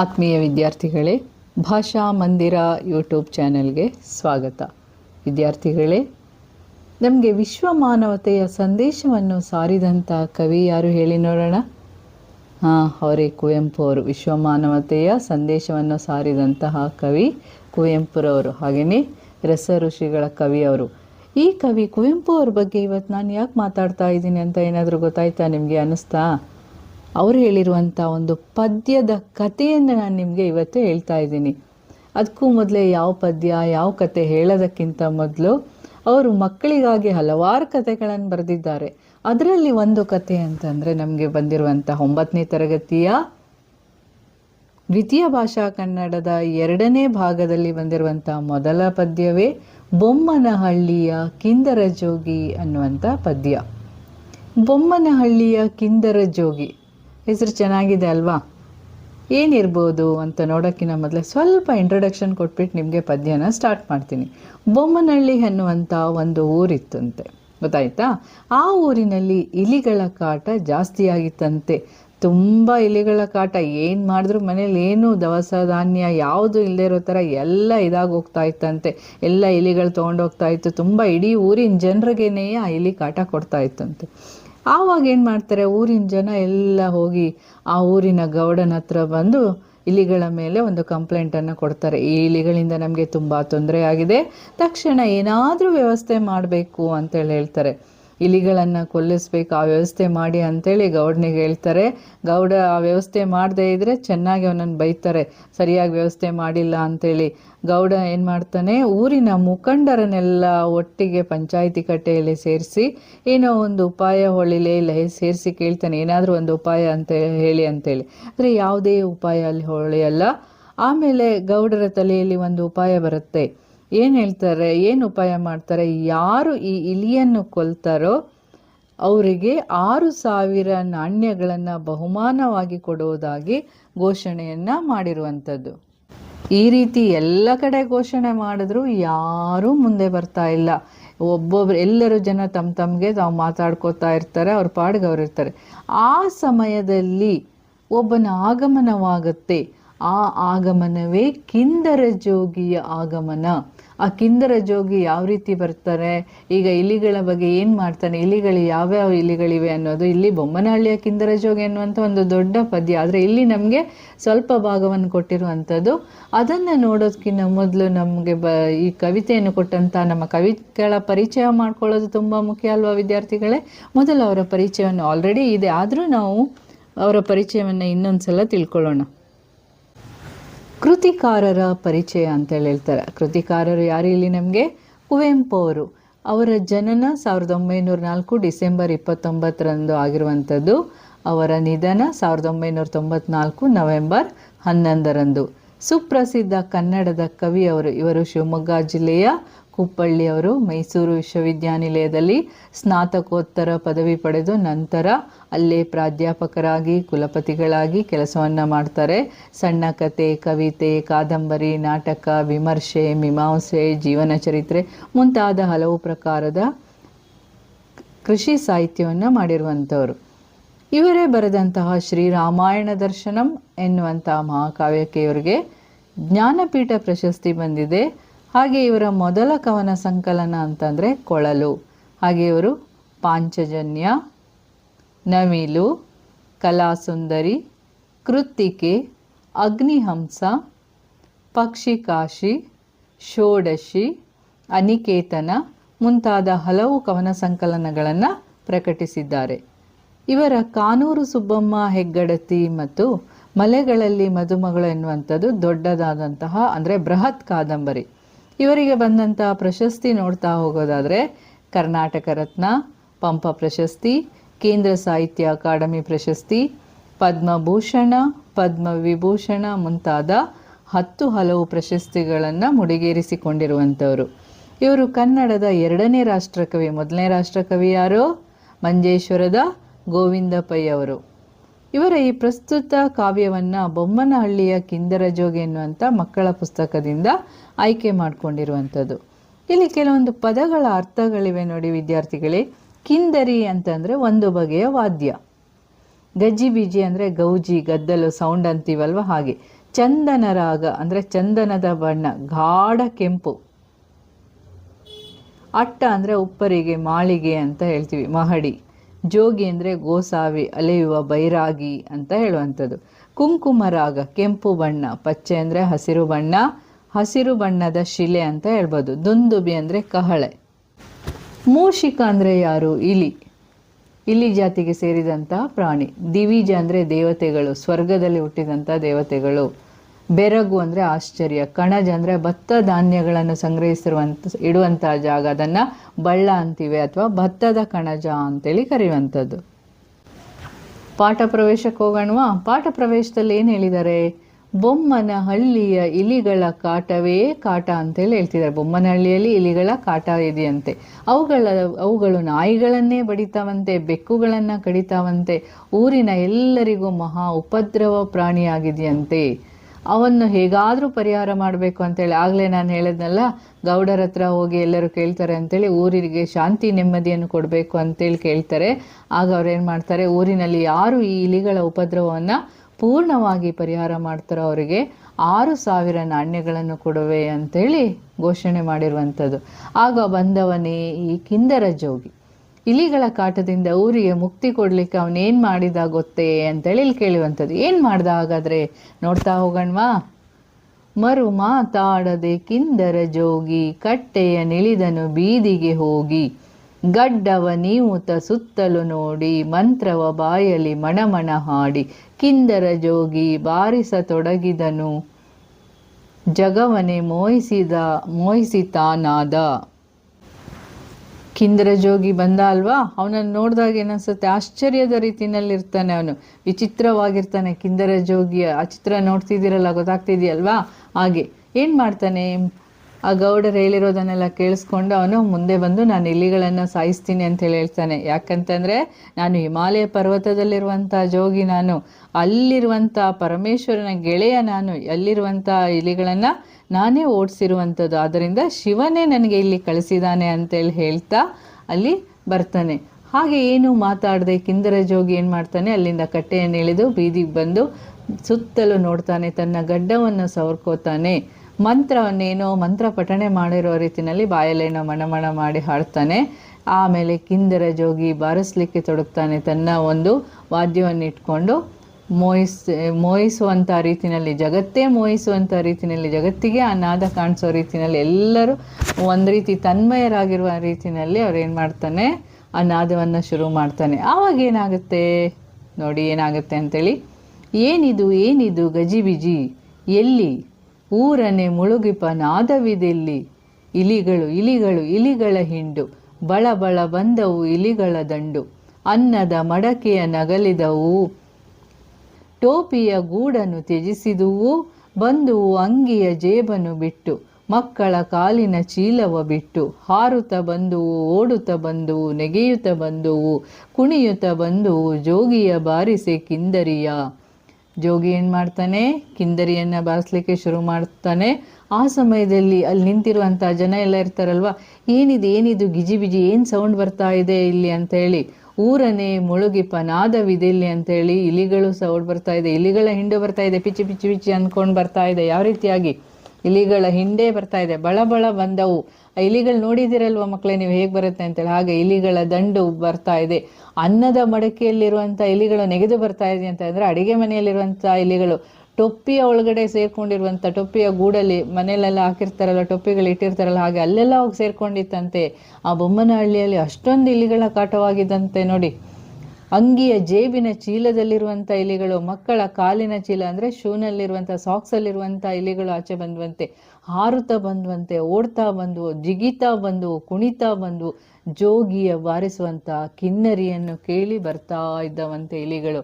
ಆತ್ಮೀಯ ವಿದ್ಯಾರ್ಥಿಗಳೇ, ಭಾಷಾ ಮಂದಿರ ಯೂಟ್ಯೂಬ್ ಚಾನೆಲ್ಗೆ ಸ್ವಾಗತ. ವಿದ್ಯಾರ್ಥಿಗಳೇ, ನಮಗೆ ವಿಶ್ವ ಮಾನವತೆಯ ಸಂದೇಶವನ್ನು ಸಾರಿದಂಥ ಕವಿ ಯಾರು ಹೇಳಿ ನೋಡೋಣ? ಹಾಂ ಅವರೇ ಕುವೆಂಪು ಅವರು. ವಿಶ್ವ ಮಾನವತೆಯ ಸಂದೇಶವನ್ನು ಸಾರಿದಂತಹ ಕವಿ ಕುವೆಂಪುರವರು. ಹಾಗೆಯೇ ರಸ ಋಷಿಗಳ ಕವಿ ಅವರು. ಈ ಕವಿ ಕುವೆಂಪು ಅವ್ರ ಬಗ್ಗೆ ಇವತ್ತು ನಾನು ಯಾಕೆ ಮಾತಾಡ್ತಾ ಇದ್ದೀನಿ ಅಂತ ಏನಾದರೂ ಗೊತ್ತಾಯ್ತಾ ನಿಮಗೆ ಅನ್ನಿಸ್ತಾ? ಅವ್ರು ಹೇಳಿರುವಂಥ ಒಂದು ಪದ್ಯದ ಕಥೆಯನ್ನು ನಾನು ನಿಮಗೆ ಇವತ್ತು ಹೇಳ್ತಾ ಇದ್ದೀನಿ. ಅದಕ್ಕೂ ಮೊದಲೇ ಯಾವ ಪದ್ಯ, ಯಾವ ಕತೆ ಹೇಳೋದಕ್ಕಿಂತ ಮೊದಲು ಅವರು ಮಕ್ಕಳಿಗಾಗಿ ಹಲವಾರು ಕಥೆಗಳನ್ನು ಬರೆದಿದ್ದಾರೆ. ಅದರಲ್ಲಿ ಒಂದು ಕತೆ ಅಂತಂದರೆ ನಮಗೆ ಬಂದಿರುವಂಥ ಒಂಬತ್ತನೇ ತರಗತಿಯ ದ್ವಿತೀಯ ಭಾಷಾ ಕನ್ನಡದ ಎರಡನೇ ಭಾಗದಲ್ಲಿ ಬಂದಿರುವಂಥ ಮೊದಲ ಪದ್ಯವೇ ಬೊಮ್ಮನಹಳ್ಳಿಯ ಕಿಂದರ ಜೋಗಿ ಅನ್ನುವಂಥ ಪದ್ಯ. ಬೊಮ್ಮನಹಳ್ಳಿಯ ಕಿಂದರ ಜೋಗಿ. ಹೆಸರು ಚೆನ್ನಾಗಿದೆ ಅಲ್ವಾ? ಏನಿರ್ಬೋದು ಅಂತ ನೋಡೋಕ್ಕಿಂತ ಮೊದಲೇ ಸ್ವಲ್ಪ ಇಂಟ್ರೊಡಕ್ಷನ್ ಕೊಟ್ಬಿಟ್ಟು ನಿಮಗೆ ಪದ್ಯನ ಸ್ಟಾರ್ಟ್ ಮಾಡ್ತೀನಿ. ಬೊಮ್ಮನಹಳ್ಳಿ ಅನ್ನುವಂಥ ಒಂದು ಊರಿತ್ತಂತೆ. ಗೊತ್ತಾಯ್ತಾ? ಆ ಊರಿನಲ್ಲಿ ಇಲಿಗಳ ಕಾಟ ಜಾಸ್ತಿಯಾಗಿತ್ತಂತೆ ತುಂಬ ಇಲಿಗಳ ಕಾಟ. ಏನು ಮಾಡಿದ್ರು ಮನೇಲಿ ಏನು ದವಸ ಧಾನ್ಯ ಯಾವುದು ಇಲ್ಲದೆ ಇರೋ ಥರ ಎಲ್ಲ ಇದಾಗಿ ಹೋಗ್ತಾ ಇತ್ತಂತೆ. ಎಲ್ಲ ಇಲಿಗಳು ತೊಗೊಂಡೋಗ್ತಾ ಇತ್ತು. ತುಂಬ ಇಡೀ ಊರಿನ ಜನರಿಗೇನೆ ಆ ಇಲಿ ಕಾಟ ಕೊಡ್ತಾ ಇತ್ತಂತೆ. ಆವಾಗ ಏನು ಮಾಡ್ತಾರೆ? ಊರಿನ ಜನ ಎಲ್ಲ ಹೋಗಿ ಆ ಊರಿನ ಗೌಡನ ಹತ್ರ ಬಂದು ಇಲಿಗಳ ಮೇಲೆ ಒಂದು ಕಂಪ್ಲೇಂಟನ್ನು ಕೊಡ್ತಾರೆ. ಈ ಇಲಿಗಳಿಂದ ನಮಗೆ ತುಂಬ ತೊಂದರೆ ಆಗಿದೆ. ತಕ್ಷಣ ಏನಾದರೂ ವ್ಯವಸ್ಥೆ ಮಾಡಬೇಕು ಅಂತೇಳಿ ಹೇಳ್ತಾರೆ. ಇಲಿಗಳನ್ನು ಕೊಲ್ಲಿಸ್ಬೇಕು, ಆ ವ್ಯವಸ್ಥೆ ಮಾಡಿ ಅಂತೇಳಿ ಗೌಡನಿಗೆ ಹೇಳ್ತಾರೆ. ಗೌಡ ಆ ವ್ಯವಸ್ಥೆ ಮಾಡದೇ ಇದ್ದರೆ ಚೆನ್ನಾಗಿ ಅವನನ್ನು ಬೈತಾರೆ. ಸರಿಯಾಗಿ ವ್ಯವಸ್ಥೆ ಮಾಡಿಲ್ಲ ಅಂತೇಳಿ. ಗೌಡ ಏನು ಮಾಡ್ತಾನೆ, ಊರಿನ ಮುಖಂಡರನ್ನೆಲ್ಲ ಒಟ್ಟಿಗೆ ಪಂಚಾಯಿತಿ ಕಟ್ಟೆಯಲ್ಲಿ ಸೇರಿಸಿ, ಏನೋ ಒಂದು ಉಪಾಯ ಹೊಳಿಲೇ ಇಲ್ಲ ಸೇರಿಸಿ ಕೇಳ್ತಾನೆ. ಏನಾದರೂ ಒಂದು ಉಪಾಯ ಅಂತ ಹೇಳಿ ಅಂತೇಳಿ. ಆದರೆ ಯಾವುದೇ ಉಪಾಯ ಅಲ್ಲಿ ಹೊಳೆಯಲ್ಲ ಆಮೇಲೆ ಗೌಡರ ತಲೆಯಲ್ಲಿ ಒಂದು ಉಪಾಯ ಬರುತ್ತೆ. ಏನು ಹೇಳ್ತಾರೆ, ಏನು ಉಪಾಯ ಮಾಡ್ತಾರೆ, ಯಾರು ಈ ಇಲಿಯನ್ನು ಕೊಲ್ತಾರೋ ಅವರಿಗೆ ಆರು ಸಾವಿರ ನಾಣ್ಯಗಳನ್ನು ಬಹುಮಾನವಾಗಿ ಕೊಡುವುದಾಗಿ ಘೋಷಣೆಯನ್ನು ಮಾಡಿರುವಂಥದ್ದು. ಈ ರೀತಿ ಎಲ್ಲ ಕಡೆ ಘೋಷಣೆ ಮಾಡಿದ್ರು ಯಾರೂ ಮುಂದೆ ಬರ್ತಾ ಇಲ್ಲ. ಒಬ್ಬೊಬ್ರು, ಎಲ್ಲರೂ ಜನ ತಮ್ಮ ತಮಗೆ ತಾವು ಮಾತಾಡ್ಕೋತಾ ಇರ್ತಾರೆ, ಅವ್ರ ಪಾಡಿಗೆ ಅವ್ರು ಇರ್ತಾರೆ. ಆ ಸಮಯದಲ್ಲಿ ಒಬ್ಬನ ಆಗಮನವಾಗುತ್ತೆ. ಆ ಆಗಮನವೇ ಕಿಂದರ ಜೋಗಿಯ ಆಗಮನ. ಆ ಕಿಂದರ ಜೋಗಿ ಯಾವ ರೀತಿ ಬರ್ತಾರೆ? ಈಗ ಇಲಿಗಳ ಬಗ್ಗೆ ಏನು ಮಾಡ್ತಾನೆ? ಇಲಿಗಳು ಯಾವ್ಯಾವ ಇಲಿಗಳಿವೆ ಅನ್ನೋದು ಇಲ್ಲಿ ಬೊಮ್ಮನಹಳ್ಳಿಯ ಕಿಂದರ ಜೋಗಿ ಅನ್ನುವಂಥ ಒಂದು ದೊಡ್ಡ ಪದ್ಯ. ಆದರೆ ಇಲ್ಲಿ ನಮಗೆ ಸ್ವಲ್ಪ ಭಾಗವನ್ನು ಕೊಟ್ಟಿರುವಂಥದ್ದು. ಅದನ್ನು ನೋಡೋದಕ್ಕಿಂತ ಮೊದಲು ನಮಗೆ ಬ, ಈ ಕವಿತೆಯನ್ನು ಕೊಟ್ಟಂಥ ನಮ್ಮ ಕವಿಗಳ ಪರಿಚಯ ಮಾಡ್ಕೊಳ್ಳೋದು ತುಂಬ ಮುಖ್ಯ ಅಲ್ವಾ ವಿದ್ಯಾರ್ಥಿಗಳೇ? ಮೊದಲು ಅವರ ಪರಿಚಯವನ್ನು ಆಲ್ರೆಡಿ ಇದೆ. ಆದರೂ ನಾವು ಅವರ ಪರಿಚಯವನ್ನು ಇನ್ನೊಂದು ಸಲ ತಿಳ್ಕೊಳ್ಳೋಣ. ಕೃತಿಕಾರರ ಪರಿಚಯ ಅಂತೇಳಿ ಹೇಳ್ತಾರೆ. ಕೃತಿಕಾರರು ಯಾರು ಇಲ್ಲಿ ನಮಗೆ? ಕುವೆಂಪು ಅವರು. ಅವರ ಜನನ ಸಾವಿರದ ಒಂಬೈನೂರ ನಾಲ್ಕು ಡಿಸೆಂಬರ್ ಇಪ್ಪತ್ತೊಂಬತ್ತರಂದು ಆಗಿರುವಂಥದ್ದು. ಅವರ ನಿಧನ ಸಾವಿರದ ಒಂಬೈನೂರ ತೊಂಬತ್ನಾಲ್ಕು ನವೆಂಬರ್ ಹನ್ನೊಂದರಂದು. ಸುಪ್ರಸಿದ್ಧ ಕನ್ನಡದ ಕವಿ ಅವರು ಇವರು ಶಿವಮೊಗ್ಗ ಜಿಲ್ಲೆಯ ಕುಪ್ಪಳ್ಳಿಯವರು ಮೈಸೂರು ವಿಶ್ವವಿದ್ಯಾನಿಲಯದಲ್ಲಿ ಸ್ನಾತಕೋತ್ತರ ಪದವಿ ಪಡೆದು ನಂತರ ಅಲ್ಲೇ ಪ್ರಾಧ್ಯಾಪಕರಾಗಿ ಕುಲಪತಿಗಳಾಗಿ ಕೆಲಸವನ್ನು ಮಾಡ್ತಾರೆ. ಸಣ್ಣ ಕತೆ, ಕವಿತೆ, ಕಾದಂಬರಿ, ನಾಟಕ, ವಿಮರ್ಶೆ, ಮೀಮಾಂಸೆ, ಜೀವನ ಚರಿತ್ರೆ ಮುಂತಾದ ಹಲವು ಪ್ರಕಾರದ ಕೃಷಿ ಸಾಹಿತ್ಯವನ್ನು ಮಾಡಿರುವಂಥವರು. ಇವರೇ ಬರೆದಂತಹ ಶ್ರೀರಾಮಾಯಣ ದರ್ಶನಂ ಎನ್ನುವಂತಹ ಮಹಾಕಾವ್ಯಕ್ಕೆ ಇವರಿಗೆ ಜ್ಞಾನಪೀಠ ಪ್ರಶಸ್ತಿ ಬಂದಿದೆ. ಹಾಗೆ ಇವರ ಮೊದಲ ಕವನ ಸಂಕಲನ ಅಂತಂದರೆ ಕೊಳಲು. ಹಾಗೆ ಇವರು ಪಾಂಚಜನ್ಯ, ನವಿಲು, ಕಲಾಸುಂದರಿ, ಕೃತ್ತಿಕೆ, ಅಗ್ನಿಹಂಸ, ಪಕ್ಷಿಕಾಶಿ, ಷೋಡಶಿ, ಅನಿಕೇತನ ಮುಂತಾದ ಹಲವು ಕವನ ಸಂಕಲನಗಳನ್ನು ಪ್ರಕಟಿಸಿದ್ದಾರೆ. ಇವರ ಕಾನೂರು ಸುಬ್ಬಮ್ಮ, ಹೆಗ್ಗಡತಿ ಮತ್ತು ಮಲೆಗಳಲ್ಲಿ ಮದುಮಗಳು ಎನ್ನುವಂಥದ್ದು ದೊಡ್ಡದಾದಂತಹ ಅಂದರೆ ಬೃಹತ್ ಕಾದಂಬರಿ. ಇವರಿಗೆ ಬಂದಂಥ ಪ್ರಶಸ್ತಿ ನೋಡ್ತಾ ಹೋಗೋದಾದರೆ ಕರ್ನಾಟಕ ರತ್ನ, ಪಂಪ ಪ್ರಶಸ್ತಿ, ಕೇಂದ್ರ ಸಾಹಿತ್ಯ ಅಕಾಡೆಮಿ ಪ್ರಶಸ್ತಿ, ಪದ್ಮಭೂಷಣ, ಪದ್ಮವಿಭೂಷಣ ಮುಂತಾದ ಹತ್ತು ಹಲವು ಪ್ರಶಸ್ತಿಗಳನ್ನು ಮುಡಿಗೇರಿಸಿಕೊಂಡಿರುವಂಥವರು. ಇವರು ಕನ್ನಡದ ಎರಡನೇ ರಾಷ್ಟ್ರಕವಿ, ಮೊದಲನೇ ರಾಷ್ಟ್ರಕವಿ ಯಾರು? ಮಂಜೇಶ್ವರದ ಗೋವಿಂದ ಪೈ ಅವರು ಇವರ ಈ ಪ್ರಸ್ತುತ ಕಾವ್ಯವನ್ನು ಬೊಮ್ಮನಹಳ್ಳಿಯ ಕಿಂದರ ಜೋಗಿ ಎನ್ನುವಂಥ ಮಕ್ಕಳ ಪುಸ್ತಕದಿಂದ ಆಯ್ಕೆ ಮಾಡಿಕೊಂಡಿರುವಂಥದ್ದು. ಇಲ್ಲಿ ಕೆಲವೊಂದು ಪದಗಳ ಅರ್ಥಗಳಿವೆ ನೋಡಿ ವಿದ್ಯಾರ್ಥಿಗಳೇ. ಕಿಂದರಿ ಅಂತಂದರೆ ಒಂದು ಬಗೆಯ ವಾದ್ಯ. ಗಜ್ಜಿ ಬೀಜಿ ಅಂದರೆ ಗೌಜಿ, ಗದ್ದಲು, ಸೌಂಡ್ ಅಂತೀವಲ್ವ ಹಾಗೆ. ಚಂದನ ರಾಗ ಅಂದರೆ ಚಂದನದ ಬಣ್ಣ, ಗಾಢ ಕೆಂಪು. ಅಟ್ಟ ಅಂದರೆ ಉಪ್ಪರಿಗೆ, ಮಾಳಿಗೆ ಅಂತ ಹೇಳ್ತೀವಿ, ಮಹಡಿ. ಜೋಗಿ ಅಂದರೆ ಗೋಸಾವಿ, ಅಲೆಯುವ ಬೈರಾಗಿ ಅಂತ ಹೇಳುವಂಥದ್ದು. ಕುಂಕುಮ ರಾಗ, ಕೆಂಪು ಬಣ್ಣ, ಪಚ್ಚೆ ಅಂದರೆ ಹಸಿರು ಬಣ್ಣ, ಹಸಿರು ಬಣ್ಣದ ಶಿಲೆ ಅಂತ ಹೇಳ್ಬೋದು. ದುಂದುಬಿ ಅಂದರೆ ಕಹಳೆ. ಮೂಷಿಕ ಅಂದರೆ ಯಾರು? ಇಲಿ. ಇಲಿ ಜಾತಿಗೆ ಸೇರಿದಂಥ ಪ್ರಾಣಿ. ದಿವಿಜ ಅಂದರೆ ದೇವತೆಗಳು, ಸ್ವರ್ಗದಲ್ಲಿ ಹುಟ್ಟಿದಂಥ ದೇವತೆಗಳು. ಬೆರಗು ಅಂದರೆ ಆಶ್ಚರ್ಯ, ಕಣಜ ಅಂದರೆ ಭತ್ತ ಧಾನ್ಯಗಳನ್ನು ಸಂಗ್ರಹಿಸಿರುವಂಥ ಇಡುವಂತಹ ಜಾಗ. ಅದನ್ನು ಬಳ್ಳ ಅಂತೀವಿ ಅಥವಾ ಭತ್ತದ ಕಣಜ ಅಂತೇಳಿ ಕರೆಯುವಂಥದ್ದು. ಪಾಠ ಪ್ರವೇಶಕ್ಕೆ ಹೋಗೋಣವಾ? ಪಾಠ ಪ್ರವೇಶದಲ್ಲಿ ಏನು ಹೇಳಿದ್ದಾರೆ? ಬೊಮ್ಮನ ಹಳ್ಳಿಯ ಇಲಿಗಳ ಕಾಟವೇ ಕಾಟ ಅಂತೇಳಿ ಹೇಳ್ತಿದ್ದಾರೆ. ಬೊಮ್ಮನ ಹಳ್ಳಿಯಲ್ಲಿ ಇಲಿಗಳ ಕಾಟ ಇದೆಯಂತೆ. ಅವುಗಳ, ಅವುಗಳು ನಾಯಿಗಳನ್ನೇ ಬಡಿತಾವಂತೆ, ಬೆಕ್ಕುಗಳನ್ನು ಕಡಿತಾವಂತೆ. ಊರಿನ ಎಲ್ಲರಿಗೂ ಮಹಾ ಉಪದ್ರವ ಪ್ರಾಣಿಯಾಗಿದೆಯಂತೆ. ಅವನ್ನು ಹೇಗಾದರೂ ಪರಿಹಾರ ಮಾಡಬೇಕು ಅಂತೇಳಿ. ಆಗಲೇ ನಾನು ಹೇಳಿದ್ನಲ್ಲ, ಗೌಡರ ಹತ್ರ ಹೋಗಿ ಎಲ್ಲರೂ ಕೇಳ್ತಾರೆ ಅಂತೇಳಿ, ಊರಿಗೆ ಶಾಂತಿ ನೆಮ್ಮದಿಯನ್ನು ಕೊಡಬೇಕು ಅಂತೇಳಿ ಕೇಳ್ತಾರೆ. ಆಗ ಅವ್ರೇನು ಮಾಡ್ತಾರೆ, ಊರಿನಲ್ಲಿ ಯಾರು ಈ ಇಲಿಗಳ ಉಪದ್ರವವನ್ನು ಪೂರ್ಣವಾಗಿ ಪರಿಹಾರ ಮಾಡ್ತಾರೋ ಅವರಿಗೆ ಆರು ಸಾವಿರ ನಾಣ್ಯಗಳನ್ನು ಕೊಡುವೆ ಅಂತೇಳಿ ಘೋಷಣೆ ಮಾಡಿರುವಂಥದ್ದು. ಆಗ ಬಂದವನೇ ಈ ಕಿಂದರ ಜೋಗಿ. ಇಲಿಗಳ ಕಾಟದಿಂದ ಊರಿಗೆ ಮುಕ್ತಿ ಕೊಡ್ಲಿಕ್ಕೆ ಅವನೇನ್ ಮಾಡಿದ ಗೊತ್ತೇ ಅಂತೇಳಿ ಇಲ್ಲಿ ಕೇಳುವಂಥದ್ದು. ಏನ್ ಮಾಡ್ದ ಹಾಗಾದ್ರೆ? ನೋಡ್ತಾ ಹೋಗಣ್ವಾ? ಮರು ಮಾತಾಡದೆ ಕಿಂದರ ಜೋಗಿ, ಕಟ್ಟೆಯ ನಿಳಿದನು ಬೀದಿಗೆ ಹೋಗಿ. ಗಡ್ಡವ ನೀವುತ ಸುತ್ತಲು ನೋಡಿ, ಮಂತ್ರವ ಬಾಯಲಿ ಮಣಮಣ ಹಾಡಿ. ಕಿಂದರ ಜೋಗಿ ಬಾರಿಸತೊಡಗಿದನು. ಜಗವನೆ ಮೋಯಿಸಿದ ಮೋಹಿಸಿತಾನಾದ. ಕಿಂದರ ಜೋಗಿ ಬಂದ ಅಲ್ವಾ ಅವನನ್ನು ನೋಡಿದಾಗ ಏನನ್ಸುತ್ತೆ ಆಶ್ಚರ್ಯದ ರೀತಿಯಲ್ಲಿರ್ತಾನೆ ಅವನು. ವಿಚಿತ್ರವಾಗಿರ್ತಾನೆ ಕಿಂದರ ಜೋಗಿಯ ಆ ಚಿತ್ರ ನೋಡ್ತಿದ್ದೀರಲ್ಲ, ಗೊತ್ತಾಗ್ತಿದೆಯಲ್ವಾ? ಹಾಗೆ. ಏನು ಮಾಡ್ತಾನೆ? ಆ ಗೌಡರು ಹೇಳಿರೋದನ್ನೆಲ್ಲ ಕೇಳಿಸ್ಕೊಂಡು ಅವನು ಮುಂದೆ ಬಂದು, ನಾನು ಇಲಿಗಳನ್ನು ಸಾಯಿಸ್ತೀನಿ ಅಂತ ಹೇಳಿ ಹೇಳ್ತಾನೆ. ಯಾಕಂತಂದರೆ, ನಾನು ಹಿಮಾಲಯ ಪರ್ವತದಲ್ಲಿರುವಂಥ ಜೋಗಿ ನಾನು. ಅಲ್ಲಿರುವಂಥ ಪರಮೇಶ್ವರನ ಗೆಳೆಯ ನಾನು. ಅಲ್ಲಿರುವಂಥ ಇಲಿಗಳನ್ನು ನಾನೇ ಓಡಿಸಿರುವಂಥದ್ದು. ಆದ್ದರಿಂದ ಶಿವನೇ ನನಗೆ ಇಲ್ಲಿ ಕಳಿಸಿದಾನೆ ಅಂತೇಳಿ ಹೇಳ್ತಾ ಅಲ್ಲಿ ಬರ್ತಾನೆ. ಹಾಗೆ ಏನು ಮಾತಾಡದೆ ಕಿಂದರ ಜೋಗಿ ಏನು ಮಾಡ್ತಾನೆ? ಅಲ್ಲಿಂದ ಕಟ್ಟೆಯನ್ನು ಇಳಿದು ಬೀದಿಗೆ ಬಂದು ಸುತ್ತಲೂ ನೋಡ್ತಾನೆ. ತನ್ನ ಗಡ್ಡವನ್ನು ಸವರ್ಕೋತಾನೆ. ಮಂತ್ರವನ್ನೇನೋ ಮಂತ್ರ ಪಠಣೆ ಮಾಡಿರೋ ರೀತಿಯಲ್ಲಿ ಬಾಯಲ್ಲೇನೋ ಮಣಮಣ ಮಾಡಿ ಹಾಡ್ತಾನೆ. ಆಮೇಲೆ ಕಿಂದರ ಜೋಗಿ ಬಾರಿಸ್ಲಿಕ್ಕೆ ತೊಡಗ್ತಾನೆ. ತನ್ನ ಒಂದು ವಾದ್ಯವನ್ನು ಇಟ್ಕೊಂಡು ಮೋಹಿಸ್ ಮೋಹಿಸುವಂಥ ರೀತಿಯಲ್ಲಿ, ಜಗತ್ತೇ ಮೋಹಿಸುವಂಥ ರೀತಿಯಲ್ಲಿ, ಜಗತ್ತಿಗೆ ಆ ನಾದ ಕಾಣಿಸೋ ರೀತಿಯಲ್ಲಿ ಎಲ್ಲರೂ ಒಂದು ರೀತಿ ತನ್ಮಯರಾಗಿರುವ ರೀತಿಯಲ್ಲಿ ಏನು ಮಾಡ್ತಾನೆ ಆ ಶುರು ಮಾಡ್ತಾನೆ. ಆವಾಗ ಏನಾಗುತ್ತೆ? ನೋಡಿ ಏನಾಗುತ್ತೆ ಅಂತೇಳಿ, ಏನಿದು ಏನಿದು ಗಜಿಬಿಜಿ? ಎಲ್ಲಿ? ಊರನೆ ಮುಳುಗಿಪ ನಾದವಿದೆಲ್ಲಿ. ಇಲಿಗಳು ಇಲಿಗಳು, ಇಲಿಗಳ ಹಿಂಡು. ಬಳ ಬಳ ಬಂದವು ಇಲಿಗಳ ದಂಡು. ಅನ್ನದ ಮಡಕೆಯ ನಗಲಿದವು. ಟೋಪಿಯ ಗೂಡನ್ನು ತ್ಯಜಿಸಿದುವು, ಬಂದು ಅಂಗಿಯ ಜೇಬನ್ನು ಬಿಟ್ಟು, ಮಕ್ಕಳ ಕಾಲಿನ ಚೀಲವ ಬಿಟ್ಟು, ಹಾರುತ್ತ ಬಂದುವು, ಓಡುತ್ತ ಬಂದುವು, ನೆಗೆಯುತ್ತ ಬಂದುವು, ಕುಣಿಯುತ್ತ ಬಂದುವು, ಜೋಗಿಯ ಬಾರಿಸೆ ಕಿಂದರಿಯ. ಜೋಗಿ ಏನು ಮಾಡ್ತಾನೆ? ಕಿಂದರಿಯನ್ನು ಬಾರಿಸ್ಲಿಕ್ಕೆ ಶುರು ಮಾಡ್ತಾನೆ. ಆ ಸಮಯದಲ್ಲಿ ಅಲ್ಲಿ ನಿಂತಿರುವಂಥ ಜನ ಎಲ್ಲ ಇರ್ತಾರಲ್ವಾ? ಏನಿದು ಏನಿದು, ಗಿಜಿ ಬಿಜಿ ಏನು ಸೌಂಡ್ ಬರ್ತಾ ಇದೆ ಇಲ್ಲಿ ಅಂತ ಹೇಳಿ ಊರನೇ ನಾದವಿದೆ ಇಲ್ಲಿ ಅಂತೇಳಿ ಇಲಿಗಳು ಸೌಡ್ ಬರ್ತಾ ಇದೆ. ಇಲಿಗಳ ಹಿಂಡು ಬರ್ತಾ ಇದೆ ಪಿಚಿ ಪಿಚಿ ಪಿಚ್ಚಿ ಅನ್ಕೊಂಡು ಬರ್ತಾ ಇದೆ. ಯಾವ ರೀತಿಯಾಗಿ? ಇಲಿಗಳ ಹಿಂಡೆ ಬರ್ತಾ ಇದೆ. ಬಳ ಬಳ ಬಂದವು. ಆ ಇಲಿಗಳು ನೋಡಿದಿರಲ್ವ ಮಕ್ಕಳೇ ನೀವು ಹೇಗೆ ಬರುತ್ತೆ ಅಂತೇಳಿ? ಹಾಗೆ ಇಲಿಗಳ ದಂಡು ಬರ್ತಾ ಇದೆ. ಅನ್ನದ ಮಡಕೆಯಲ್ಲಿರುವಂಥ ಇಲಿಗಳು ನೆಗೆದು ಬರ್ತಾ ಇದೆ ಅಂತ ಅಂದರೆ ಅಡಿಗೆ ಮನೆಯಲ್ಲಿರುವಂಥ ಇಲಿಗಳು. ಟೊಪ್ಪಿಯ ಒಳಗಡೆ ಸೇರ್ಕೊಂಡಿರುವಂಥ ಟೊಪ್ಪಿಯ ಗೂಡಲ್ಲಿ ಮನೆಯಲ್ಲೆಲ್ಲ ಹಾಕಿರ್ತಾರಲ್ಲ, ಟೊಪ್ಪಿಗಳು ಇಟ್ಟಿರ್ತಾರಲ್ಲ, ಹಾಗೆ ಅಲ್ಲೆಲ್ಲ ಹೋಗಿ ಸೇರ್ಕೊಂಡಿತ್ತಂತೆ. ಆ ಬೊಮ್ಮನಹಳ್ಳಿಯಲ್ಲಿ ಅಷ್ಟೊಂದು ಇಲಿಗಳ ಕಾಟವಾಗಿದ್ದಂತೆ ನೋಡಿ. ಅಂಗಿಯ ಜೇಬಿನ ಚೀಲದಲ್ಲಿರುವಂಥ ಇಲಿಗಳು, ಮಕ್ಕಳ ಕಾಲಿನ ಚೀಲ ಅಂದರೆ ಶೂನಲ್ಲಿರುವಂಥ ಸಾಕ್ಸಲ್ಲಿರುವಂಥ ಇಲಿಗಳು ಆಚೆ ಬಂದುವಂತೆ. ಹಾರುತ್ತಾ ಬಂದುವಂತೆ, ಓಡ್ತಾ ಬಂದವು, ಜಿಗಿತಾ ಬಂದವು, ಕುಣಿತಾ ಬಂದವು, ಜೋಗಿಯ ಬಾರಿಸುವಂಥ ಕಿನ್ನರಿಯನ್ನು ಕೇಳಿ ಬರ್ತಾ ಇದ್ದವಂತೆ ಇಲಿಗಳು.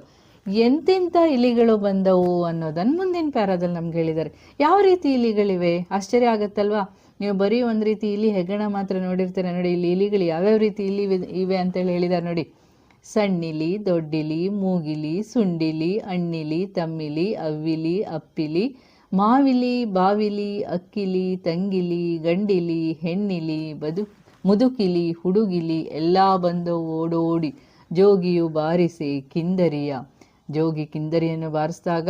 ಎಂತೆಂಥ ಇಲಿಗಳು ಬಂದವು ಅನ್ನೋದನ್ನು ಮುಂದಿನ ಪ್ಯಾರಾದಲ್ಲಿ ನಮ್ಗೆ ಹೇಳಿದ್ದಾರೆ ಯಾವ ರೀತಿ ಇಲಿಗಳಿವೆ? ಆಶ್ಚರ್ಯ ಆಗತ್ತಲ್ವಾ? ನೀವು ಬರೀ ಒಂದು ರೀತಿ ಇಲಿ ಹೆಗ್ಗಣ ಮಾತ್ರ ನೋಡಿರ್ತೀರ ನೋಡಿ, ಇಲ್ಲಿ ಇಲಿಗಳು ಯಾವ್ಯಾವ ರೀತಿ ಇಲಿ ಇವೆ ಅಂತೇಳಿ ಹೇಳಿದ್ದಾರೆ ನೋಡಿ. ಸಣ್ಣಿಲಿ, ದೊಡ್ಡಿಲಿ, ಮೂಗಿಲಿ, ಸುಂಡಿಲಿ ಅಣ್ಣಿಲಿ ತಮ್ಮಿಲಿ, ಅವ್ವಿಲಿ, ಅಪ್ಪಿಲಿ, ಮಾವಿಲಿ, ಬಾವಿಲಿ, ಅಕ್ಕಿಲಿ, ತಂಗಿಲಿ, ಗಂಡಿಲಿ, ಹೆಣ್ಣಿಲಿ, ಬದು, ಮುದುಕಿಲಿ, ಹುಡುಗಿಲಿ ಎಲ್ಲ ಬಂದವು ಓಡೋಡಿ. ಜೋಗಿಯು ಬಾರಿಸಿ, ಕಿಂದರಿಯ. ಜೋಗಿ ಕಿಂದರಿಯನ್ನು ಬಾರಿಸಿದಾಗ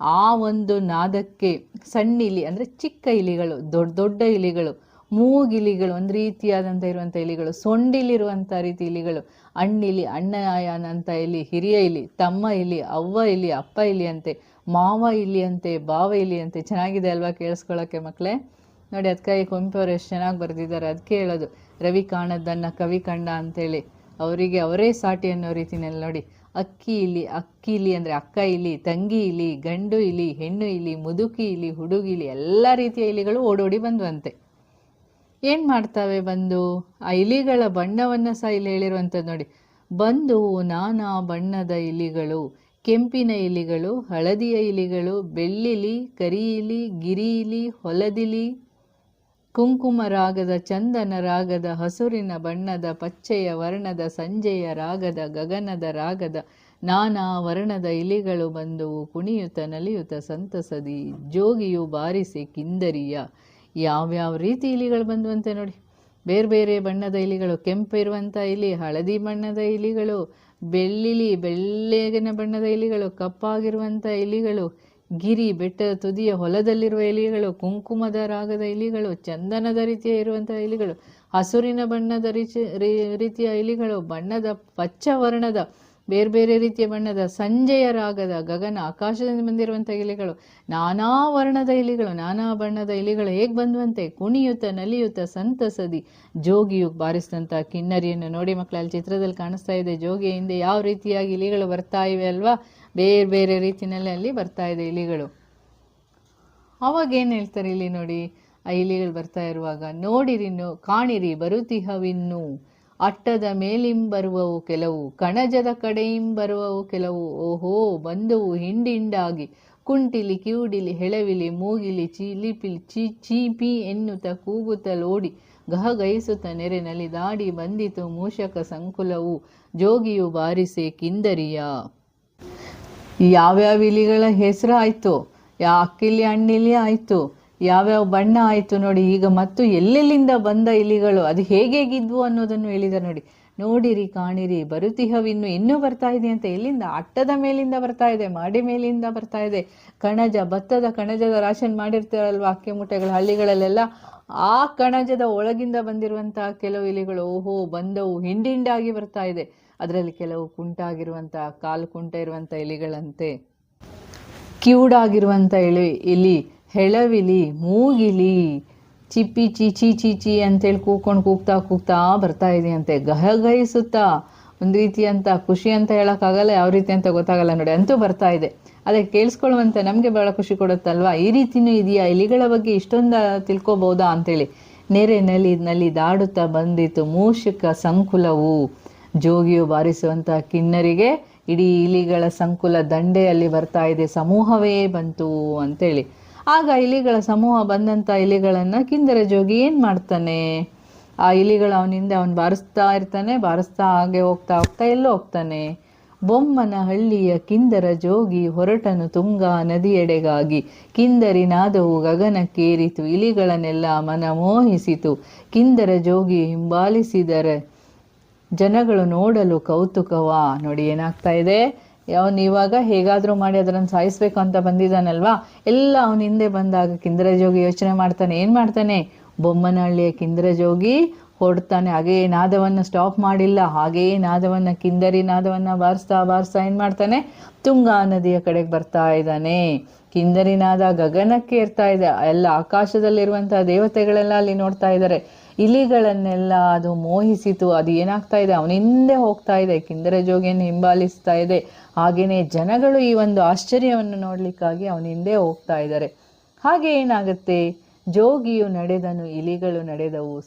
ಆ ಒಂದು ನಾದಕ್ಕೆ ಸಣ್ಣ ಇಲಿ ಅಂದರೆ ಚಿಕ್ಕ ಇಲಿಗಳು, ದೊಡ್ಡ ದೊಡ್ಡ ಇಲಿಗಳು, ಮೂಗಿಲಿಗಳು, ಒಂದು ರೀತಿಯಾದಂಥ ಇರುವಂಥ ಇಲಿಗಳು ಸೊಂಡಿಲಿರುವಂಥ ರೀತಿ ಇಲಿಗಳು, ಅಣ್ಣಿಲಿ, ಅಣ್ಣಯ್ಯನಂತ ಇಲಿ, ಹಿರಿಯ ಇಲಿ, ತಮ್ಮ ಇಲಿ, ಅವ್ವ ಇಲಿ, ಅಪ್ಪ ಇಲಿ ಅಂತೆ, ಮಾವ ಇಲಿ ಅಂತೆ, ಬಾವ ಇಲಿ ಅಂತೆ, ಚೆನ್ನಾಗಿದೆ ಅಲ್ವಾ ಕೇಳಿಸ್ಕೊಳ್ಳೋಕ್ಕೆ ಮಕ್ಕಳೇ? ನೋಡಿ ಅದಕ್ಕಾಗಿ ಕುವೆಂಪು ಅವರು ಎಷ್ಟು ಚೆನ್ನಾಗಿ ಬರೆದಿದ್ದಾರೆ. ಅದಕ್ಕೆ ಹೇಳೋದು, ರವಿ ಕಾಣದ್ದನ್ನು ಕವಿ ಕಂಡ ಅಂತೇಳಿ. ಅವರಿಗೆ ಅವರೇ ಸಾಟಿ ಅನ್ನೋ ರೀತಿನಲ್ಲಿ ನೋಡಿ ಅಕ್ಕಿ ಇಲಿ ಅಕ್ಕಿ ಇಲಿ ಅಂದರೆ ಅಕ್ಕ ಇಲಿ, ತಂಗಿ ಇಲಿ, ಗಂಡು ಇಲಿ, ಹೆಣ್ಣು ಇಲಿ, ಮುದುಕಿ ಇಲಿ ಹುಡುಗಿಲಿ ಎಲ್ಲ ರೀತಿಯ ಇಲಿಗಳು ಓಡೋಡಿ ಬಂದ್ವಂತೆ. ಏನು ಮಾಡ್ತವೆ ಬಂದು? ಆ ಇಲಿಗಳ ಬಣ್ಣವನ್ನು ಸಹ ಇಲ್ಲಿ ಹೇಳಿರುವಂಥದ್ದು ನೋಡಿ. ಬಂದು ನಾನಾ ಬಣ್ಣದ ಇಲಿಗಳು, ಕೆಂಪಿನ ಇಲಿಗಳು, ಹಳದಿಯ ಇಲಿಗಳು, ಬೆಳ್ಳಿಲಿ, ಕರಿ ಇಲಿ, ಗಿರಿ ಇಲಿ, ಹೊಲದಿಲಿ ಕುಂಕುಮ ರಾಗದ ಚಂದನ ರಾಗದ ಹಸುರಿನ ಬಣ್ಣದ ಪಚ್ಚೆಯ ವರ್ಣದ ಸಂಜೆಯ ರಾಗದ ಗಗನದ ರಾಗದ ನಾನಾ ವರ್ಣದ ಇಲಿಗಳು ಬಂದುವು ಕುಣಿಯುತ ನಲಿಯುತ ಸಂತಸದಿ ಜೋಗಿಯು ಬಾರಿಸಿ ಕಿಂದರಿಯ. ಯಾವ್ಯಾವ ರೀತಿ ಇಲಿಗಳು ಬಂದುವಂತೆ ನೋಡಿ. ಬೇರೆ ಬೇರೆ ಬಣ್ಣದ ಇಲಿಗಳು, ಕೆಂಪು ಇರುವಂಥ ಇಲಿ, ಹಳದಿ ಬಣ್ಣದ ಇಲಿಗಳು, ಬೆಳ್ಳಿಲಿ ಬೆಳ್ಳಗಿನ ಬಣ್ಣದ ಇಲಿಗಳು ಕಪ್ಪಾಗಿರುವಂಥ ಇಲಿಗಳು ಗಿರಿ ಬೆಟ್ಟದ ತುದಿಯ ಹೊಲದಲ್ಲಿರುವ ಇಲಿಗಳು ಕುಂಕುಮದ ರಾಗದ ಇಲಿಗಳು ಚಂದನದ ರೀತಿಯ ಇರುವಂತಹ ಇಲಿಗಳು ಹಸುರಿನ ಬಣ್ಣದ ರೀತಿ ರೀತಿಯ ಇಲಿಗಳು ಬಣ್ಣದ ಪಚ್ಚ ವರ್ಣದ ಬೇರೆ ಬೇರೆ ರೀತಿಯ ಬಣ್ಣದ ಸಂಜೆಯ ರಾಗದ ಗಗನ, ಆಕಾಶದಿಂದ ಬಂದಿರುವಂಥ ಇಲಿಗಳು ನಾನಾ ವರ್ಣದ ಇಲಿಗಳು ನಾನಾ ಬಣ್ಣದ ಇಲಿಗಳು ಹೇಗೆ ಬಂದುವಂತೆ? ಕುಣಿಯುತ್ತ, ನಲಿಯುತ್ತ ಸಂತಸದಿ. ಜೋಗಿಯು ಬಾರಿಸಿದಂಥ ಕಿನ್ನರಿಯನ್ನು ನೋಡಿ ಮಕ್ಕಳು ಚಿತ್ರದಲ್ಲಿ ಕಾಣಿಸ್ತಾ ಇದೆ, ಜೋಗಿಯ ಹಿಂದೆ ಯಾವ ರೀತಿಯಾಗಿ ಇಲಿಗಳು ಬರ್ತಾ ಇವೆ ಅಲ್ವಾ? ಬೇರೆ ಬೇರೆ ರೀತಿಯಲ್ಲಿ ಅಲ್ಲಿ ಬರ್ತಾ ಇದೆ ಇಲಿಗಳು ಅವಾಗ ಏನು ಹೇಳ್ತಾರೆ ಇಲ್ಲಿ ನೋಡಿ, ಆ ಇಲಿಗಳು ಬರ್ತಾ ಇರುವಾಗ ನೋಡಿರಿ ಕಾಣಿರಿ ಬರುತಿಹವಿನ್ನು ಅಟ್ಟದ ಮೇಲಿಂಬರುವವು ಕೆಲವು, ಕಣಜದ ಕಡೆಯಿಂಬರುವವು ಕೆಲವು, ಓಹೋ, ಬಂದುವು ಹಿಂಡಿಂಡಾಗಿ. ಕುಂಟಿಲಿ ಕಿವುಡಿಲಿ, ಹೆಳವಿಲಿ, ಮೂಗಿಲಿ, ಚಿಲಿಪಿಲಿ, ಚಿ, ಚೀಪಿ ಎನ್ನುತ್ತ ಗಹ ಗಹಗೈಸುತ್ತ ನೆರೆ ನಲಿದಾಡಿ ಬಂದಿತು ಮೂಷಕ ಸಂಕುಲವು. ಜೋಗಿಯು ಬಾರಿಸೆ ಕಿಂದರಿಯ. ಯಾವ್ಯಾವ ಇಲಿಗಳ ಹೆಸರು ಆಯ್ತು ಯಾ ಅಕ್ಕಿಲಿ, ಹಣ್ಣಿಲಿ ಆಯ್ತು. ಯಾವ್ಯಾವ ಬಣ್ಣ ಆಯಿತು ನೋಡಿ, ಈಗ ಮತ್ತು ಎಲ್ಲೆಲ್ಲಿಂದ ಬಂದ ಇಲಿಗಳು, ಅದು ಹೇಗೇಗಿದ್ವು ಅನ್ನೋದನ್ನು ಹೇಳಿದ್ದಾರೆ ನೋಡಿ. ನೋಡಿರಿ, ಕಾಣಿರಿ, ಬರುತಿಹವಿನ್ನು ಇನ್ನೂ ಬರ್ತಾ ಇದೆ ಅಂತ ಎಲ್ಲಿಂದ? ಅಟ್ಟದ ಮೇಲಿಂದ ಬರ್ತಾ ಇದೆ, ಮಾಡಿ ಮೇಲಿಂದ ಬರ್ತಾ ಇದೆ. ಕಣಜ, ಭತ್ತದ ಕಣಜದ ರಾಶನ್ ಮಾಡಿರ್ತಾರಲ್ವ ಅಕ್ಕಿ ಮುಟ್ಟೆಗಳ ಹಳ್ಳಿಗಳಲ್ಲೆಲ್ಲ? ಆ ಕಣಜದ ಒಳಗಿಂದ ಬಂದಿರುವಂತಹ ಕೆಲವು ಇಲಿಗಳು, ಓಹೋ, ಬಂದವು, ಹಿಂಡಿಂಡಾಗಿ ಬರ್ತಾ ಇದೆ. ಅದರಲ್ಲಿ ಕೆಲವು ಕುಂಟಾಗಿರುವಂತಹ ಕಾಲು ಕುಂಟ ಇರುವಂಥ ಇಲಿಗಳಂತೆ. ಕಿವುಡಾಗಿರುವಂಥ ಇಲಿ ಇಲಿ ಹೆಳವಿಲಿ, ಮೂಗಿಲಿ, ಚಿಪ್ಪಿ ಚೀಚಿ ಚೀಚಿ ಅಂತೇಳಿ ಕೂಕೊಂಡು ಕೂಗ್ತಾ ಕೂಗ್ತಾ ಬರ್ತಾ ಇದೆಯಂತೆ. ಗಹಗಹಿಸುತ್ತಾ, ಒಂದು ರೀತಿ ಅಂತ, ಖುಷಿ ಅಂತ ಹೇಳೋಕ್ಕಾಗಲ್ಲ, ಯಾವ ರೀತಿ ಅಂತ ಗೊತ್ತಾಗಲ್ಲ ನೋಡಿ, ಅಂತೂ ಬರ್ತಾ ಇದೆ. ಅದಕ್ಕೆ ಕೇಳಿಸ್ಕೊಳ್ಳುವಂತೆ ನಮಗೆ ಬಹಳ ಖುಷಿ ಕೊಡುತ್ತಲ್ವಾ? ಈ ರೀತಿನೂ ಇದೆಯಾ? ಇಲಿಗಳ ಬಗ್ಗೆ ಇಷ್ಟೊಂದು ತಿಳ್ಕೊಬಹುದಾ ಅಂತೇಳಿ. ನೆರೆ ನಲಿ ನಲಿ ದಾಡುತ್ತಾ ಬಂದಿತು ಮೂಷಿಕ ಸಂಕುಲವು. ಜೋಗಿಯು ಬಾರಿಸುವಂಥ ಕಿನ್ನರಿಗೆ ಇಡೀ ಇಲಿಗಳ ಸಂಕುಲ ದಂಡೆಯಲ್ಲಿ ಬರ್ತಾ ಇದೆ, ಸಮೂಹವೇ ಬಂತು ಅಂತೇಳಿ. ಆಗ ಇಲಿಗಳ ಸಮೂಹ ಬಂದಂತ ಇಲಿಗಳನ್ನ ಕಿಂದರ ಜೋಗಿ ಏನ್ ಮಾಡ್ತಾನೆ? ಆ ಇಲಿಗಳು ಅವನಿಂದ ಅವನು ಬಾರಿಸ್ತಾ ಇರ್ತಾನೆ, ಬಾರಿಸ್ತಾ ಹಾಗೆ ಹೋಗ್ತಾ ಹೋಗ್ತಾ ಎಲ್ಲೋ ಹೋಗ್ತಾನೆ. ಬೊಮ್ಮನ ಹಳ್ಳಿಯ ಕಿಂದರ ಜೋಗಿ ಹೊರಟನು ತುಂಗಾ ನದಿಯೆಡೆಗಾಗಿ. ಕಿಂದರಿ ನಾದವು ಗಗನಕ್ಕೇರಿತು, ಇಲಿಗಳನ್ನೆಲ್ಲ ಮನ ಮೋಹಿಸಿತು ಕಿಂದರ ಜೋಗಿ ಹಿಂಬಾಲಿಸಿದರೆ ಜನಗಳು ನೋಡಲು ಕೌತುಕವಾ. ನೋಡಿ ಏನಾಗ್ತಾ ಇದೆ? ಅವನು ಇವಾಗ ಹೇಗಾದರೂ ಮಾಡಿ ಅದನ್ನು ಸಾಯಿಸ್ಬೇಕು ಅಂತ ಬಂದಿದ್ದಾನಲ್ವಾ? ಎಲ್ಲ ಅವನ ಹಿಂದೆ ಬಂದಾಗ ಕಿಂದರ ಜೋಗಿ ಯೋಚನೆ ಮಾಡ್ತಾನೆ, ಏನ್ ಮಾಡ್ತಾನೆ? ಬೊಮ್ಮನಹಳ್ಳಿಯ ಕಿಂದರ ಜೋಗಿ ಹೊಡ್ತಾನೆ ಹಾಗೇ ನಾದವನ್ನ ಸ್ಟಾಪ್ ಮಾಡಿಲ್ಲ ಹಾಗೆಯೇ ನಾದವನ್ನ ಕಿಂದರಿ ನಾದವನ್ನ ಬಾರಿಸ್ತಾ ಬಾರಿಸ್ತಾ ಏನ್ ಮಾಡ್ತಾನೆ? ತುಂಗಾ ನದಿಯ ಕಡೆಗೆ ಬರ್ತಾ ಇದ್ದಾನೆ. ಕಿಂದರಿ ನಾದ ಗಗನಕ್ಕೆ ಇರ್ತಾ ಇದೆ. ಎಲ್ಲ ಆಕಾಶದಲ್ಲಿರುವಂತಹ ದೇವತೆಗಳೆಲ್ಲ ಅಲ್ಲಿ ನೋಡ್ತಾ ಇದ್ದಾರೆ. ಇಲಿಗಳನ್ನೆಲ್ಲ ಅದು ಮೋಹಿಸಿತು, ಅದು ಏನಾಗ್ತಾ ಇದೆ? ಅವನ ಹಿಂದೆ ಹೋಗ್ತಾ ಇದೆ, ಕಿಂದರ ಜೋಗಿಯನ್ನು ಹಿಂಬಾಲಿಸ್ತಾ ಇದೆ. ಹಾಗೆಯೇ ಜನಗಳು ಈ ಒಂದು ಆಶ್ಚರ್ಯವನ್ನು ನೋಡಲಿಕ್ಕಾಗಿ ಅವನ ಹಿಂದೆ ಹೋಗ್ತಾ ಇದ್ದಾರೆ. ಹಾಗೆ ಏನಾಗುತ್ತೆ? ಜೋಗಿಯು ನಡೆದನು, ಇಲಿಗಳು ನಡೆದವು.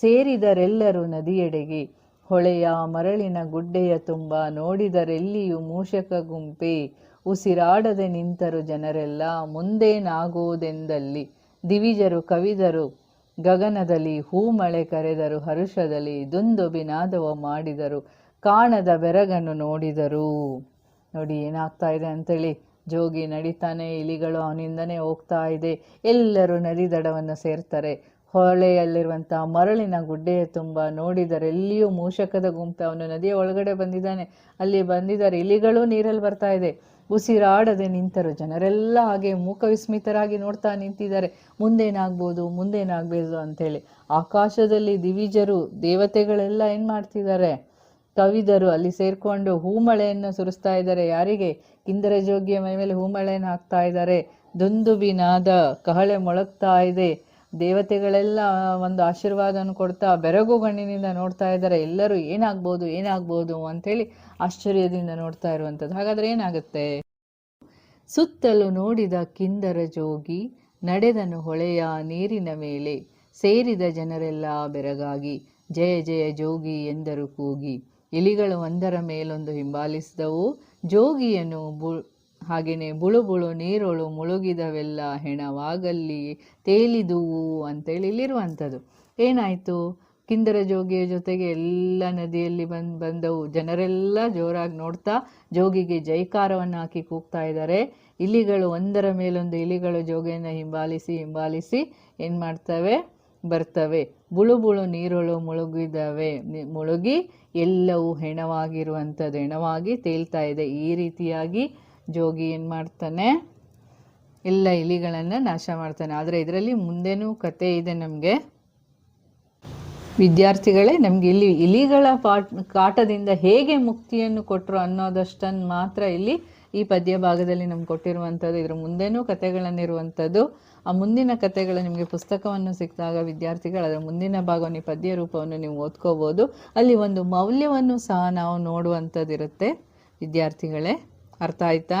ಸೇರಿದರೆಲ್ಲರೂ ನದಿಯೆಡೆಗೆ. ಹೊಳೆಯ ಮರಳಿನ ಗುಡ್ಡೆಯ ತುಂಬ ನೋಡಿದರೆಲ್ಲಿಯೂ ಮೂಷಕ ಗುಂಪೆ. ಉಸಿರಾಡದೆ ನಿಂತರು ಜನರೆಲ್ಲ, ಮುಂದೇನಾಗುವುದೆಂದಲ್ಲಿ? ದಿವಿಜರು, ಕವಿದರು ಗಗನದಲ್ಲಿ ಹೂಮಳೆ ಕರೆದರು, ಹರುಷದಲ್ಲಿ ದುಂದುಬಿನಾದವ ಮಾಡಿದರು, ಕಾಣದ ಬೆರಗನ್ನು ನೋಡಿದರು. ನೋಡಿ, ಏನಾಗ್ತಾ ಇದೆ ಅಂತೇಳಿ. ಜೋಗಿ ನಡೀತಾನೆ, ಇಲಿಗಳು ಅವನಿಂದನೇ ಹೋಗ್ತಾ ಇದೆ. ಎಲ್ಲರೂ ನದಿ ದಡವನ್ನು ಸೇರ್ತಾರೆ. ಹೊಳೆಯಲ್ಲಿರುವಂತಹ ಮರಳಿನ ಗುಡ್ಡೆಯ ತುಂಬ ನೋಡಿದರೆ ಎಲ್ಲಿಯೂ ಮೂಷಕದ ಗುಂಪು. ಅವನು ನದಿಯ ಒಳಗಡೆ ಬಂದಿದ್ದಾನೆ. ಅಲ್ಲಿ ಬಂದಿದ್ದಾರೆ. ಇಲಿಗಳು ನೀರಲ್ಲಿ ಬರ್ತಾ ಇದೆ. ಉಸಿರಾಡದೆ ನಿಂತರು. ಜನರೆಲ್ಲ ಹಾಗೆ ಮೂಕವಿಸ್ಮಿತರಾಗಿ ನೋಡ್ತಾ ನಿಂತಿದ್ದಾರೆ. ಮುಂದೇನಾಗ್ಬೋದು ಮುಂದೇನಾಗ್ಬೋದು ಅಂತೇಳಿ ಆಕಾಶದಲ್ಲಿ ದಿವಿಜರು, ದೇವತೆಗಳೆಲ್ಲ ಏನ್ ಮಾಡ್ತಿದ್ದಾರೆ? ಕವಿದರು ಅಲ್ಲಿ ಸೇರ್ಕೊಂಡು ಹೂಮಳೆಯನ್ನು ಸುರಿಸ್ತಾ ಇದ್ದಾರೆ. ಯಾರಿಗೆ? ಕಿಂದರ ಜೋಗಿಯ ಮೈ ಮೇಲೆ ಹೂಮಳೆಯನ್ನು ಹಾಕ್ತಾ ಇದ್ದಾರೆ. ದುಂದುಬಿನಾದ ಕಹಳೆ ಮೊಳಗ್ತಾ ಇದೆ. ದೇವತೆಗಳೆಲ್ಲ ಒಂದು ಆಶೀರ್ವಾದವನ್ನು ಕೊಡ್ತಾ ಬೆರಗು ಕಣ್ಣಿನಿಂದ ನೋಡ್ತಾ ಇದ್ದಾರೆ. ಎಲ್ಲರೂ ಏನಾಗ್ಬೋದು ಏನಾಗ್ಬೋದು ಅಂತೇಳಿ ಆಶ್ಚರ್ಯದಿಂದ ನೋಡ್ತಾ ಇರುವಂಥದ್ದು. ಹಾಗಾದ್ರೆ ಏನಾಗುತ್ತೆ? ಸುತ್ತಲೂ ನೋಡಿದ ಕಿಂದರ ಜೋಗಿ ನಡೆದನು ಹೊಳೆಯ ನೀರಿನ ಮೇಲೆ. ಸೇರಿದ ಜನರೆಲ್ಲ ಬೆರಗಾಗಿ, ಜಯ ಜಯ ಜೋಗಿ ಎಂದರು ಕೂಗಿ. ಇಲಿಗಳು ಒಂದರ ಮೇಲೊಂದು ಹಿಂಬಾಲಿಸಿದವು. ಜೋಗಿಯನ್ನು ಬು ಹಾಗೆಯೇ ಬುಳು ಬುಳು ನೀರೊಳು ಮುಳುಗಿದವೆಲ್ಲ ಹೆಣವಾಗಲ್ಲಿ ತೇಲಿದುವು ಅಂತೇಳಿ ಇಲ್ಲಿರುವಂಥದ್ದು. ಏನಾಯಿತು? ಕಿಂದರ ಜೋಗಿಯ ಜೊತೆಗೆ ಎಲ್ಲ ನದಿಯಲ್ಲಿ ಬಂದ್ ಬಂದವು. ಜನರೆಲ್ಲ ಜೋರಾಗಿ ನೋಡ್ತಾ ಜೋಗಿಗೆ ಜೈಕಾರವನ್ನು ಹಾಕಿ ಕೂಗ್ತಾ ಇದ್ದಾರೆ. ಇಲಿಗಳು ಒಂದರ ಮೇಲೊಂದು ಇಲಿಗಳು ಜೋಗಿಯನ್ನು ಹಿಂಬಾಲಿಸಿ ಹಿಂಬಾಲಿಸಿ ಏನು ಮಾಡ್ತವೆ? ಬರ್ತವೆ. ಬುಳು ಬುಳು ನೀರೊಳು ಮುಳುಗಿದವೆ. ಮುಳುಗಿ ಎಲ್ಲವೂ ಹೆಣವಾಗಿರುವಂಥದ್ದು. ಹೆಣವಾಗಿ ತೇಲ್ತಾ ಇದೆ. ಈ ರೀತಿಯಾಗಿ ಜೋಗಿ ಏನು ಮಾಡ್ತಾನೆ? ಎಲ್ಲ ಇಲಿಗಳನ್ನು ನಾಶ ಮಾಡ್ತಾನೆ. ಆದರೆ ಇದರಲ್ಲಿ ಮುಂದೆನೂ ಕತೆ ಇದೆ ನಮಗೆ. ವಿದ್ಯಾರ್ಥಿಗಳೇ, ನಮಗೆ ಇಲ್ಲಿ ಇಲಿಗಳ ಪಾಟ್, ಕಾಟದಿಂದ ಹೇಗೆ ಮುಕ್ತಿಯನ್ನು ಕೊಟ್ಟರು ಅನ್ನೋದಷ್ಟನ್ನು ಮಾತ್ರ ಇಲ್ಲಿ ಈ ಪದ್ಯ ಭಾಗದಲ್ಲಿ ನಮ್ಗೆ ಕೊಟ್ಟಿರುವಂಥದ್ದು. ಇದ್ರ ಮುಂದೆನೂ ಕತೆಗಳನ್ನಿರುವಂಥದ್ದು. ಆ ಮುಂದಿನ ಕಥೆಗಳು ನಿಮಗೆ ಪುಸ್ತಕವನ್ನು ಸಿಕ್ಕಿದಾಗ ವಿದ್ಯಾರ್ಥಿಗಳು ಅದರ ಮುಂದಿನ ಭಾಗವನ್ನು ಈ ಪದ್ಯ ರೂಪವನ್ನು ನೀವು ಓದ್ಕೋಬೋದು. ಅಲ್ಲಿ ಒಂದು ಮೌಲ್ಯವನ್ನು ಸಹ ನಾವು ನೋಡುವಂಥದ್ದಿರುತ್ತೆ. ವಿದ್ಯಾರ್ಥಿಗಳೇ. ಅರ್ಥ ಆಯ್ತಾ?